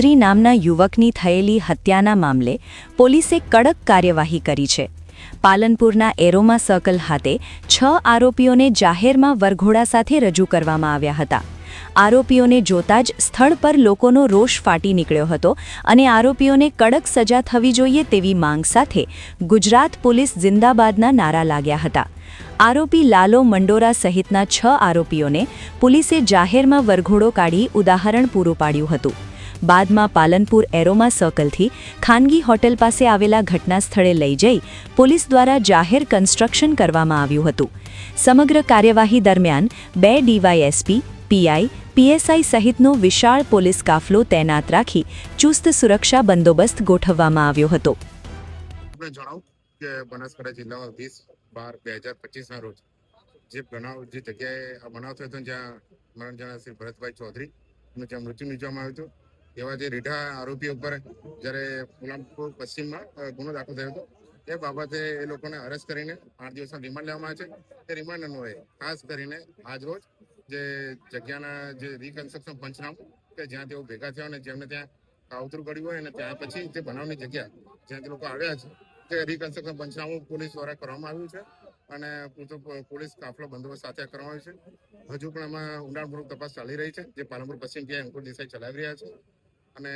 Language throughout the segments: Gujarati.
ચૌધરી નામના યુવકની થયેલી હત્યાના મામલે પોલીસે કડક કાર્યવાહી કરી છે. પાલનપુરના એરોમા સર્કલ ખાતે છ આરોપીઓને જાહેરમાં વરઘોડા સાથે રજૂ કરવામાં આવ્યા હતા. આરોપીઓને જોતા જ સ્થળ પર લોકોનો રોષ ફાટી નીકળ્યો હતો અને આરોપીઓને કડક સજા થવી જોઈએ તેવી માંગ સાથે ગુજરાત પોલીસ જિંદાબાદના નારા લાગ્યા હતા. આરોપી લાલો મંડોરા સહિતના છ આરોપીઓને પોલીસે જાહેરમાં વરઘોડો કાઢી ઉદાહરણ પૂરું પાડ્યું હતું. બાદમાં પાલનપુર એરોમા સર્કલથી ખાનગી હોટેલ પાસે આવેલા ઘટના સ્થળે લઈ જઈ પોલીસ દ્વારા જાહેર કન્સ્ટ્રક્શન કરવામાં આવ્યું હતું. સમગ્ર કાર્યવાહી દરમિયાન બે ડીવાયએસપી, પીઆઈ, પીએસઆઈ સહિતનો વિશાળ પોલીસ કાફલો તૈનાત રાખી ચુસ્ત સુરક્ષા બંદોબસ્ત ગોઠવવામાં આવ્યો હતો. જે બનાવ, જે જગ્યાએ આ બનાવ થયો હતો જ્યાં મરણ જણા શ્રી ભરતભાઈ ચૌધરી જ્યાં મૃત્યુ નીચવામાં આવ્યું હતું એવા જે રીઢા આરોપી ઉપર જ્યારે ગુલામપુર પશ્ચિમમાં ગુનો દાખલ થયો હતો, એ બાબતે એ લોકોને અરેસ્ટ કરીને આઠ દિવસના રિમાન્ડ લેવામાં આવે છે. તે રિમાન્ડ અન્વયે ખાસ કરીને આજ રોજ જે જગ્યાના જે રિકન્સ્ટ્રક્શન પંચનામું, કે જ્યાં તેઓ ભેગા થયા અને જેમને ત્યાં કાવતરું કર્યું હોય અને ત્યાં પછી તે બનાવની જગ્યા, જ્યાં તે લોકો આવ્યા છે, તે રિકન્સ્ટ્રક્શન પંચનામું પોલીસ દ્વારા કરવામાં આવ્યું છે અને પૂરતો પોલીસ કાફલો બંદોબસ્ત સાથે કરવામાં આવ્યો છે. હજુ પણ આમાં ઊંડાણપૂર્વક તપાસ ચાલી રહી છે. જે પાલનપુર પશ્ચિમ પીઆઈ અંકુર દેસાઈ ચલાવી રહ્યા છે. અને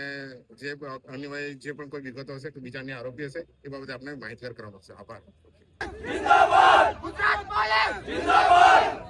જે અન્યવાય જે પણ કોઈ વિગતો હશે કે બીજા આરોપી હશે, એ બાબતે આપણે માહિતગાર કરવામાં આવશે આભાર. ગુજરાત પોલીસ!